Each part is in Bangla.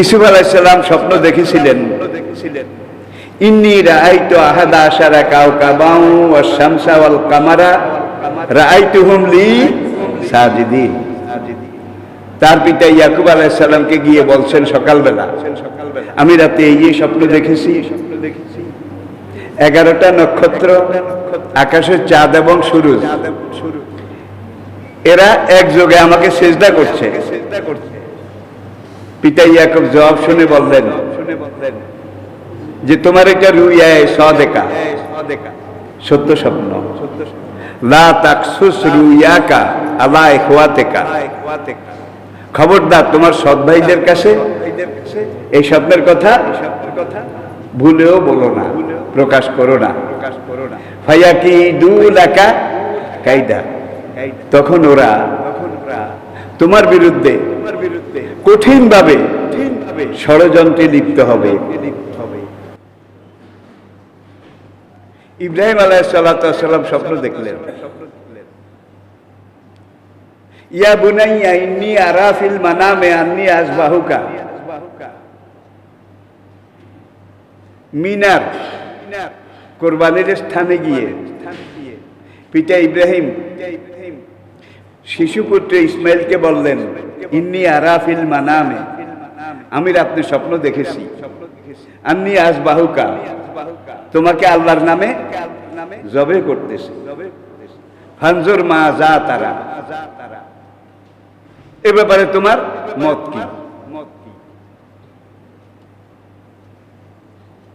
ইসুফ আলাইসাল্লাম স্বপ্ন দেখেছিলেন। ইন্নি রাআইতু আহাদা আশারা কাওকাবাউ ওয়াশ শামসা ওয়াল কামারা রাআইতুহুম লি সাজিদিন। তার পিতা ইয়াকুব গিয়ে বলছেন সকালবেলা আমি রাতে এই স্বপ্ন দেখেছি। এগারোটা নক্ষত্র আকাশের চাঁদ এবং সূরজ। এরা একযোগে আমাকে সেজদা করছে। পিতা ইয়াকুব জবাব শুনে বললেন, যে তোমার এটা রুইয়ায় সদেকা। সত্য স্বপ্ন। লা তাকসুস রুইয়াকা আলা খবরদার, তোমার সৎ ভাইদের কাছে এই স্বপ্নের কথা ভুলেও বলো না, প্রকাশ করো না। ভাইয়া কি দু লাকা কায়দা তখন ওরা তোমার বিরুদ্ধে কঠিন ভাবে ষড়যন্ত্রে লিপ্ত হবে। ইব্রাহিম আলাহ সাল্লাম স্বপ্ন দেখলেন। ইয়া বুনাইয়া ইন্নি আরাফিল মানামে আন্নি আসবাহুকা মিনার কোরবানির স্থানে গিয়ে। পিতা ইব্রাহিম। শিশুপুত্র ইসমাইলকে বললেন, ইন্নি আরাফিল মানামে। আমি রাত্রে স্বপ্ন দেখেছি। আন্নি আসবাহুকা তোমাকে আল্লাহর নামে জবে করতেছে। ফানজুর মা যা তারা। এ ব্যাপারে তোমার মত কি?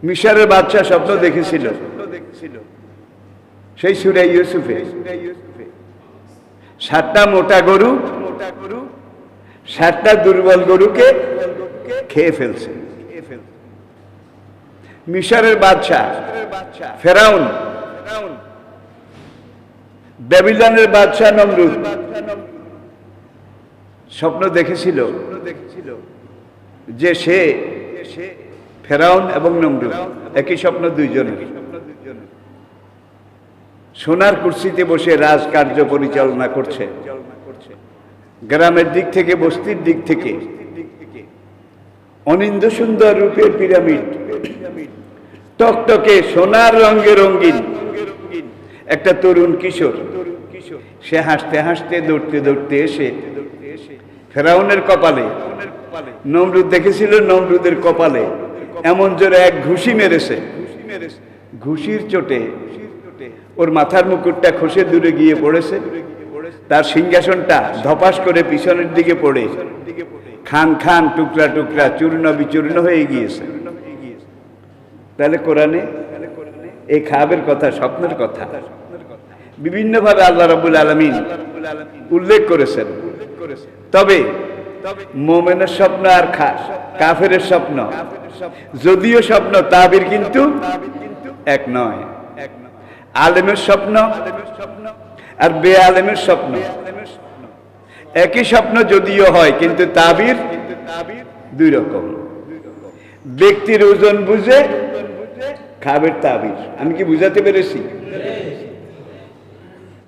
মিশরের বাদশাহ স্বপ্ন দেখেছিল। সেই সুরে ইউসুফে সাতটা মোটা গরু, সাতটা দুর্বল গরুকে খেয়ে ফেলছে। মিশরের বাদশাহ, ফেরাউন বেবিলনের বাদশাহ নমরুদ, স্বপ্ন দেখেছিল যে সে ফেরাউন এবং নমরুদ, একই স্বপ্ন দুইজনের। সোনার কুর্সিতে বসে রাজকার্য পরিচালনা করছে। গ্রামের দিক থেকে, বস্তির দিক থেকে। অনিন্দ সুন্দর রূপের পিরামিড। টকটকে সোনার রঙে রঙিন। একটা তরুণ কিশোর। সে হাসতে হাসতে, দৌড়তে দৌড়তে এসে ফেরাউনের কপালে। নমরুদ দেখেছিল নমরুদের কপালে। এমন জোরে এক ঘুষি মেরেছে। ঘুষির চোটে ওর মাথার মুকুটটা খসে দূরে গিয়ে পড়েছে। তার সিংহাসনটা ধপাস করে পিছনের দিকে পড়ে। খান খান, টুকরা টুকরা, চূর্ণ বিচূর্ণ হয়ে গিয়েছে। তাহলে কোরআনে এই খাবের কথা, স্বপ্নের কথা, বিভিন্নভাবে আল্লাহ রাবুল আলমিন উল্লেখ করেছেন। তবে মোমেনের স্বপ্ন আর কাফের স্বপ্ন, যদিও স্বপ্ন তাবির কিন্তু এক নয়। আলেমের স্বপ্ন আর বে আলেমের স্বপ্ন। একই স্বপ্ন যদিও হয়, কিন্তু তাবির দুই রকম। ব্যক্তির ওজন বুঝে খাবের তাবির। আমি কি বুঝাতে পেরেছি?